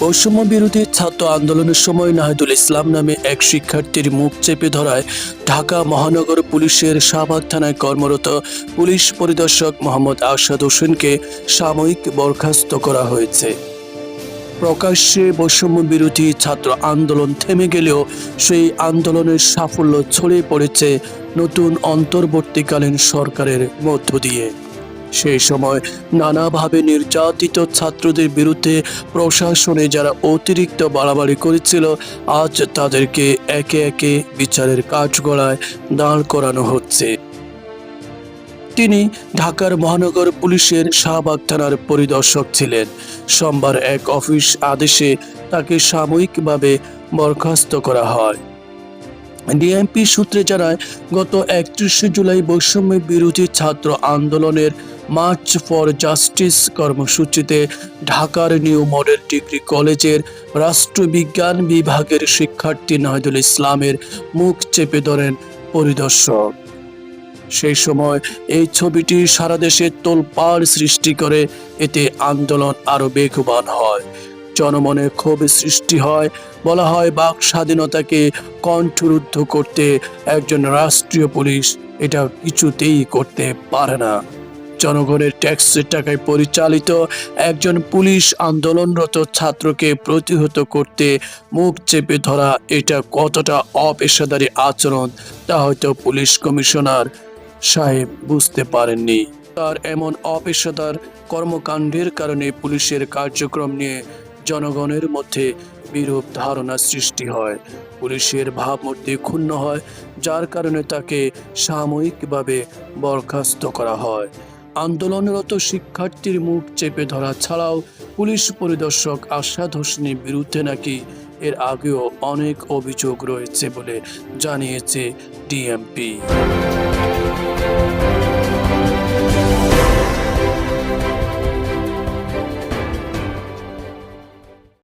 বৈষম্য বিরোধী ছাত্র আন্দোলনের সময় নাহিদুল ইসলাম নামে এক শিক্ষার্থীর মুখ চেপে ধরায় ঢাকা মহানগর পুলিশের শাহবাগ থানায় কর্মরত পুলিশ পরিদর্শক মোহাম্মদ আরশাদ হোসেনকে সাময়িক বরখাস্ত করা হয়েছে। প্রকাশ্যে বৈষম্য বিরোধী ছাত্র আন্দোলন থেমে গেলেও সেই আন্দোলনের সাফল্য ছড়িয়ে পড়েছে নতুন অন্তর্বর্তীকালীন সরকারের মধ্য দিয়ে। সেই সময় নানাভাবে নির্যাতিত ছাত্রদের বিরুদ্ধে প্রশাসনে যারা অতিরিক্ত বাড়াবাড়ি করেছিল, আজ তাদেরকে একে একে বিচারের কাঠগড়ায় দাঁড় করানো হচ্ছে। তিনি ঢাকার মহানগর পুলিশের শাহবাগ থানার পরিদর্শক ছিলেন। সোমবার এক অফিস আদেশে তাকে সাময়িকভাবে বরখাস্ত করা হয়। ডিএমপি সূত্রে জানায়, গত একত্রিশে জুলাই বৈষম্য বিরোধী ছাত্র আন্দোলনের মার্চ ফর জাস্টিস কর্মসূচিতে ঢাকার নিউ মডেল ডিগ্রি কলেজের রাষ্ট্রবিজ্ঞান বিভাগের শিক্ষার্থী নাহিদুল ইসলামের মুখ চেপে ধরেন পরিদর্শক। সেই সময় এই ছবিটি সারা দেশে তোলপাড় সৃষ্টি করে, এতে আন্দোলন আরও বেগবান হয়। জনমনে ক্ষোভ সৃষ্টি হয়। বলা হয় বাক স্বাধীনতাকে কণ্ঠরুদ্ধ করতে একজন রাষ্ট্রীয় পুলিশ এটা কিছুতেই করতে পারে না। জনগণের ট্যাক্সের টাকায় পরিচালিত একজন পুলিশ আন্দোলনরত ছাত্রকে প্রতিহত করতে মুখ চেপে ধরা এটা কতটা অপেশাদারী আচরণ তা হয়তো পুলিশ কমিশনার সাহেব বুঝতে পারেননি। তার এমন অপেশাদার কর্মকাণ্ডের কারণে পুলিশের কার্যক্রম নিয়ে জনগণের মধ্যে বিরূপ ধারণা সৃষ্টি হয়। পুলিশের ভাবমূর্তি ক্ষুণ্ণ হয়, যার কারণে তাকে সাময়িকভাবে বরখাস্ত করা হয়। আন্দোলনরত শিক্ষার্থীর মুখ চেপে ধরা ছাড়াও পুলিশ পরিদর্শক আশাদ হোসেনের বিরুদ্ধে নাকি এর আগেও অনেক অভিযোগ রয়েছে বলে জানিয়েছে ডিএমপি।